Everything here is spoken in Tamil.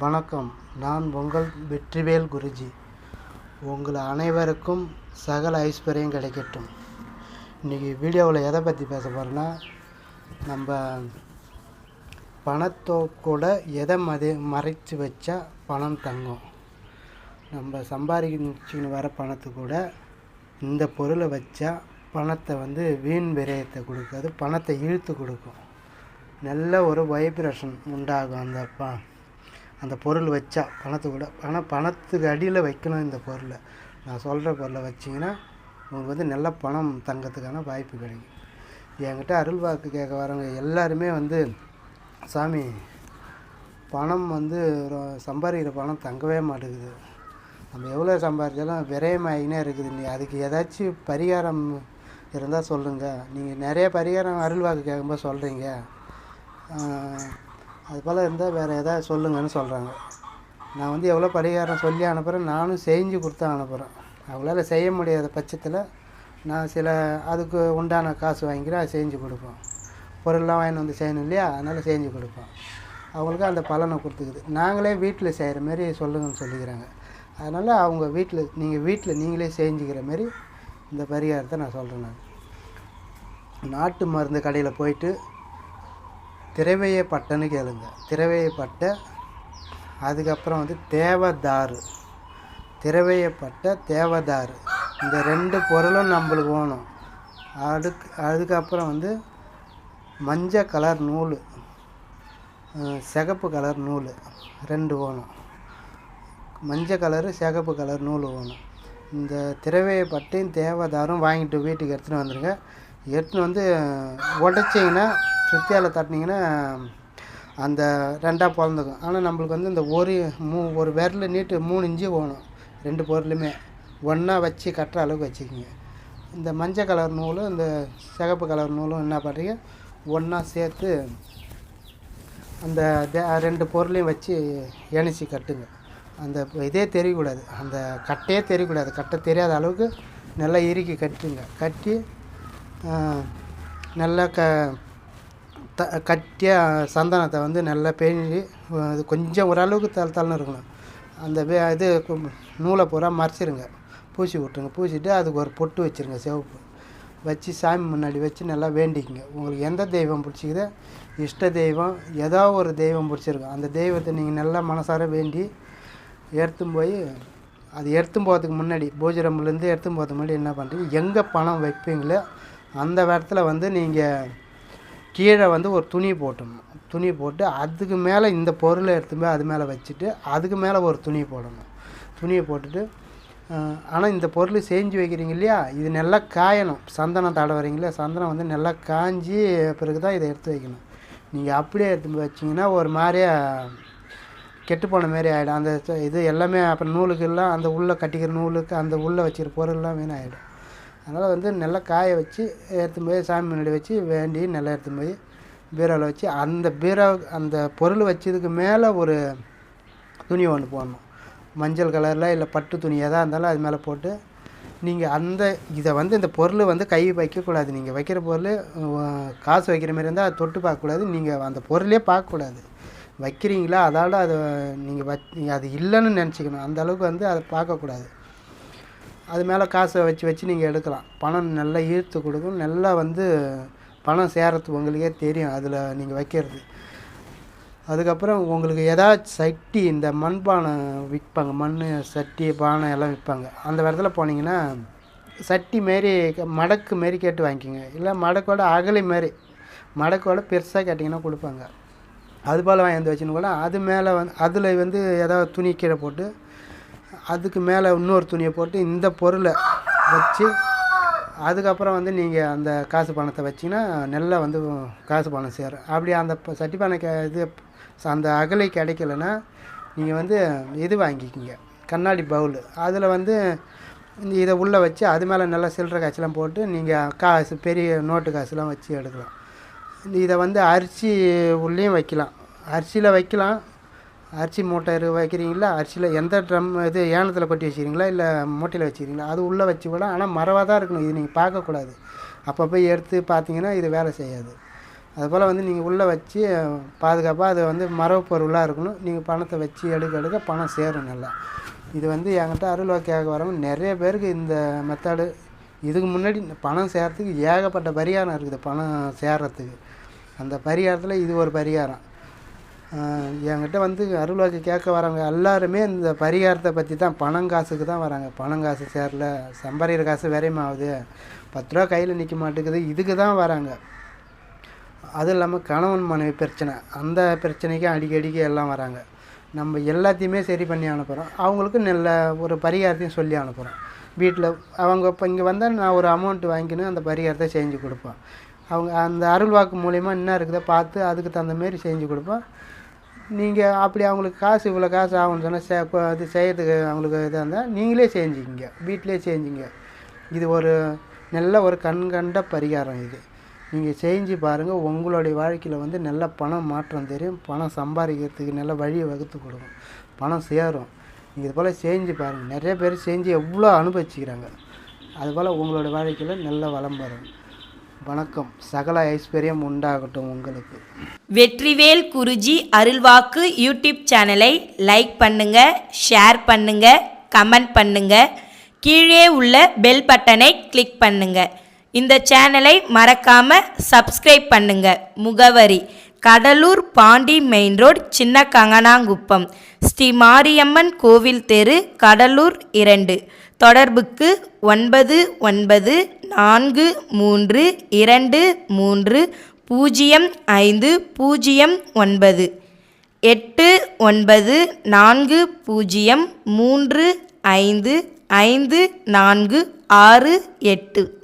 வணக்கம். நான் உங்கள் வெற்றிவேல் குருஜி. உங்கள் அனைவருக்கும் சகல ஐஸ்வர்யம் கிடைக்கட்டும். இன்றைக்கி வீடியோவில் எதை பற்றி பேச போகிறேன்னா நம்ம பணத்தோ கூட எதை மதி மறைச்சு வச்சா பணம் தங்கும். நம்ம சம்பாதிச்சுன்னு வர பணத்து கூட இந்த பொருளை வச்சா பணத்தை வந்து வீண் விரயத்தை கொடுக்காது பணத்தை இழுத்து கொடுக்கும். நல்ல ஒரு வைப்ரேஷன் உண்டாகும் அந்த ப அந்த பொருள் வச்சா பணத்தை கூட ஆனால் பணத்துக்கு அடியில் வைக்கணும் இந்த பொருளை. நான் சொல்கிற பொருளை வச்சிங்கன்னா உங்களுக்கு வந்து நல்ல பணம் தங்கத்துக்கான வாய்ப்பு கிடைக்கும். என்கிட்ட அருள் வாக்கு கேட்க வரவங்க எல்லாருமே வந்து சாமி பணம் வந்து சம்பாதிக்கிற பணம் தங்கவே மாட்டேங்குது. நம்ம எவ்வளோ சம்பாதிச்சாலும் விரயமாகினே இருக்குது. நீ அதுக்கு ஏதாச்சும் பரிகாரம் இருந்தால் சொல்லுங்கள் நீங்கள் நிறைய பரிகாரம் அருள் வாக்கு கேட்கும்போது சொல்கிறீங்க அது போல் இருந்தால் வேறு எதாவது சொல்லுங்கன்னு சொல்கிறாங்க நான் வந்து எவ்வளோ பரிகாரம் சொல்லி அனுப்புகிறேன் நானும் செஞ்சு கொடுத்து அனுப்புகிறேன் அவங்களால செய்ய முடியாத பட்சத்தில் நான் சில அதுக்கு உண்டான காசு வாங்கிக்கிறேன் அதை செஞ்சு கொடுப்போம். பொருள்லாம் வாங்கிட்டு வந்து செய்யணும் இல்லையா? அதனால் செஞ்சு கொடுப்போம். அவங்களுக்கு அந்த பலனை கொடுத்துக்குது. நாங்களே வீட்டில் செய்கிற மாரி சொல்லுங்கன்னு சொல்லிக்கிறாங்க. அதனால் அவங்க வீட்டில் நீங்கள் வீட்டில் நீங்களே செஞ்சுக்கிற மாரி இந்த பரிகாரத்தை நான் சொல்கிறேன் நான். நாட்டு மருந்து கடையில் போயிட்டு திரவைய கேளுங்க. திரவைய அதுக்கப்புறம் வந்து தேவதாரு திரவைய தேவதாறு. தேவதாரு இந்த ரெண்டு பொருளும் நம்மளுக்கு வேணும். அதுக்கு அதுக்கப்புறம் வந்து மஞ்சள் கலர் நூல் சிகப்பு கலர் நூல் ரெண்டு வேணும். மஞ்சள் கலரு சிகப்பு கலர் நூல் வேணும். இந்த திரவையப்பட்டையும் தேவதாரும் வாங்கிட்டு வீட்டுக்கு எடுத்துகிட்டு வந்துடுங்க எடுத்துன்னு வந்து உடச்சிங்கன்னா ஃபிஃப்த்தியாவில் தட்டினீங்கன்னா அந்த ரெண்டாக பிறந்துக்கும் ஆனால் நம்மளுக்கு வந்து இந்த ஒரு மூ ஒரு விரல் நீட்டு மூணு இன்ச்சு போகணும். ரெண்டு பொருளுமே. ஒன்றா வச்சு கட்டுற அளவுக்கு வச்சுக்கிங்க. இந்த மஞ்சள் கலர் நூலும் இந்த சிகப்பு கலர் நூலும் என்ன பண்ணுறீங்க? ஒன்றா சேர்த்து அந்த தே- ரெண்டு பொருளையும் வச்சு இணைச்சி கட்டுங்க. அந்த இதே தெரியக்கூடாது. அந்த கட்டையே தெரியக்கூடாது. கட்டை தெரியாத அளவுக்கு நல்லா இறுக்கி கட்டுங்க. கட்டி நல்லா க த கட்டியாக சந்தனத்தை வந்து நல்லா பேணி அது கொஞ்சம் ஓரளவுக்கு தள் தள்ளுன்னு இருக்கணும். அந்த வே இது நூலை பூரா மறைச்சிருங்க. பூசி விட்ருங்க பூசிட்டு அதுக்கு ஒரு பொட்டு வச்சுருங்க சிவப்பு. வச்சு சாமி முன்னாடி வச்சு நல்லா வேண்டிக்கங்க. உங்களுக்கு எந்த தெய்வம் பிடிச்சிக்குதோ இஷ்ட தெய்வம் ஏதோ ஒரு தெய்வம் பிடிச்சிருக்கும். அந்த தெய்வத்தை நீங்கள் நல்லா மனசார வேண்டி எடுத்துன்னு போய் அது எடுத்துன்னு போகிறதுக்கு முன்னாடி பூஜை எடுத்தும் எடுத்துன்னு போகிறதுக்கு முன்னாடி என்ன பண்ணுறீங்க எங்கே பணம் வைப்பீங்களோ அந்த இடத்துல வந்து நீங்கள் கீழே வந்து ஒரு துணி போட்டணும். துணி போட்டு அதுக்கு மேலே இந்த பொருளை எடுத்து போய் அது மேலே வச்சுட்டு அதுக்கு மேலே ஒரு துணி போடணும். துணியை போட்டுட்டு ஆனால் இந்த பொருள் செஞ்சு வைக்கிறீங்க இல்லையா? இது நல்லா காயணும். சந்தனம் தடவுறீங்களா சந்தனம் வந்து நல்லா காஞ்சி பிறகு தான் இதை எடுத்து வைக்கணும். நீங்கள் அப்படியே எடுத்து போய் வச்சிங்கன்னா ஒரு மாதிரியாக கெட்டு போன மாரி ஆகிடும் அந்த இது எல்லாமே அப்புறம் நூலுக்கு எல்லாம் அந்த உள்ளே கட்டிக்கிற நூலுக்கு அந்த உள்ளே வச்சுக்கிற பொருள்லாம் வீணாகிடும் அதனால் வந்து நல்லா காய வச்சு எடுத்துன்னு போய் சாமி முன்னாடி வச்சு வேண்டி நல்லா எடுத்துன்னு போய் பீரோவில் வச்சு அந்த பீரோ அந்த பொருள் வச்சதுக்கு மேலே ஒரு துணி ஒன்று போடணும். மஞ்சள் கலரில் இல்லை பட்டு துணி எதாக இருந்தாலும் அது மேலே போட்டு நீங்கள் அந்த இதை வந்து இந்த பொருள் வந்து கை வைக்கக்கூடாது நீங்கள் வைக்கிற பொருள் காசு வைக்கிற மாதிரி இருந்தால் அதை தொட்டு பார்க்கக்கூடாது நீங்கள் அந்த பொருளே பார்க்கக்கூடாது வைக்கிறீங்களா? அதால் அதை நீங்கள் வச் அது இல்லைன்னு நினச்சிக்கணும். அந்த அளவுக்கு வந்து அதை பார்க்கக்கூடாது அது மேலே காசை வச்சு வச்சு நீங்கள் எடுக்கலாம். பணம் நல்லா ஈர்த்து கொடுக்கும். நல்லா வந்து பணம் சேரத்து உங்களுக்கே தெரியும் அதில் நீங்கள் வைக்கிறது. அதுக்கப்புறம் உங்களுக்கு ஏதாச்சும் சட்டி இந்த மண்பானை விற்பாங்க. மண் சட்டி பானை எல்லாம் விற்பாங்க. அந்த இடத்துல போனீங்கன்னா சட்டி மாரி மடக்கு மாரி கேட்டு வாங்கிக்கோங்க. இல்லை மடக்கோட அகலி மாரி மடக்கோட பெருசாக கேட்டிங்கன்னா கொடுப்பாங்க. அது போல் வாங்கி வந்து வச்சுன்னு கூட அது மேலே வந்து அதில் வந்து ஏதாவது துணி கீழே போட்டு அதுக்கு மேலே இன்னொரு துணியை போட்டு இந்த பொருளை வச்சு அதுக்கப்புறம் வந்து நீங்கள் அந்த காசு பணத்தை வச்சிங்கன்னா நல்லா வந்து காசு பணம் சேரும். அப்படி அந்த சட்டி பானை க இது அந்த அகலை கிடைக்கலன்னா நீங்கள் வந்து இது வாங்கிக்கிங்க. கண்ணாடி பவுல். அதில் வந்து இதை உள்ளே வச்சு அது மேலே நல்லா சில்லற காசுலாம் போட்டு நீங்கள் காசு பெரிய நோட்டு காசுலாம் வச்சு எடுக்கலாம். இதை வந்து அரிசி உள்ளேயும் வைக்கலாம். அரிசியில் வைக்கலாம். அரிசி மூட்டை வைக்கிறீங்களா? அரிசியில் எந்த ட்ரம் இது ஏனத்தில் கொட்டி வச்சுக்கிறீங்களா இல்லை மூட்டையில் வச்சுக்கிறீங்களா அது உள்ளே வச்சு கூட ஆனால் மரவாக தான் இருக்கணும். இது நீங்கள் பார்க்கக்கூடாது. அப்போ போய் எடுத்து பார்த்தீங்கன்னா இது வேலை செய்யாது. அதுபோல் வந்து நீங்கள் உள்ளே வச்சு பாதுகாப்பாக அது வந்து மரபு பொருளாக இருக்கணும். நீங்கள் பணத்தை வச்சு எடுக்க எடுக்க பணம் சேரும் நல்லா. இது வந்து என்கிட்ட அருள்வாக்கியாக வரவங்க நிறைய பேருக்கு இந்த மெத்தடு இதுக்கு முன்னாடி பணம் சேர்கிறதுக்கு ஏகப்பட்ட பரிகாரம் இருக்குது. பணம் சேர்கிறதுக்கு அந்த பரிகாரத்தில் இது ஒரு பரிகாரம். என்கிட்ட வந்து அருள்வாக்கு கேட்க வரவங்க எல்லாருமே இந்த பரிகாரத்தை பற்றி தான் பணம் காசுக்கு தான் வராங்க. பணம் காசு சேரல சம்பாதிக்கிற காசு விரையமாகுது பத்து ரூபா கையில் நிற்க மாட்டேங்குது இதுக்கு தான் வராங்க. அதுவும் இல்லாமல் கணவன் மனைவி பிரச்சனை அந்த பிரச்சனைக்கும் அடிக்கடிக்கு எல்லாம் வராங்க. நம்ம எல்லாத்தையுமே சரி பண்ணி அனுப்புகிறோம் அவங்களுக்கு நல்ல ஒரு பரிகாரத்தையும் சொல்லி அனுப்புகிறோம் வீட்டில் அவங்க இப்போ இங்கே வந்தால் நான் ஒரு அமௌண்ட் வாங்கினு அந்த பரிகாரத்தை செஞ்சு கொடுப்பேன் அவங்க அந்த அருள்வாக்கு மூலிமா என்ன இருக்குதோ பார்த்து அதுக்கு தகுந்த மாரி செஞ்சு கொடுப்பேன் நீங்கள் அப்படி அவங்களுக்கு காசு இவ்வளோ காசு ஆகும்னு சொன்னால் சே அது செய்கிறதுக்கு அவங்களுக்கு இதாக இருந்தால் நீங்களே செஞ்சுக்கிங்க வீட்டிலே செஞ்சுங்க. இது ஒரு நல்ல ஒரு கண்கண்ட பரிகாரம் இது. நீங்கள் செஞ்சு பாருங்கள் உங்களுடைய வாழ்க்கையில் வந்து நல்ல பணம் மாற்றம் தெரியும் பணம் சம்பாதிக்கிறதுக்கு நல்ல வழியை வகுத்து கொடுக்கும் பணம் சேரும். நீங்கள் இது போல் செஞ்சு பாருங்கள் நிறைய பேர் செஞ்சு எவ்வளோ அனுபவிச்சுக்கிறாங்க. அதுபோல் உங்களோட வாழ்க்கையில் நல்ல வளம் வரும். வணக்கம். சகல ஐஸ்வர்யம் உண்டாகட்டும் உங்களுக்கு. வெற்றிவேல் குருஜி அருள்வாக்கு யூடியூப் சேனலை லைக் பண்ணுங்க ஷேர் பண்ணுங்க கமெண்ட் பண்ணுங்க. கீழே உள்ள பெல் பட்டனை கிளிக் பண்ணுங்க. இந்த சேனலை மறக்காம சப்ஸ்கிரைப் பண்ணுங்க. முகவரி கடலூர் பாண்டி மெயின் ரோட் சின்ன கங்கனாங்குப்பம் ஸ்ரீ மாரியம்மன் கோவில் தெரு கடலூர் இரண்டு. தொடர்புக்கு ஒன்பது ஒன்பது நான்கு மூன்று இரண்டு மூன்று பூஜ்ஜியம் ஐந்து பூஜ்ஜியம் ஒன்பது. எட்டு ஒன்பது நான்கு பூஜ்ஜியம் மூன்று ஐந்து ஐந்து நான்கு ஆறு எட்டு.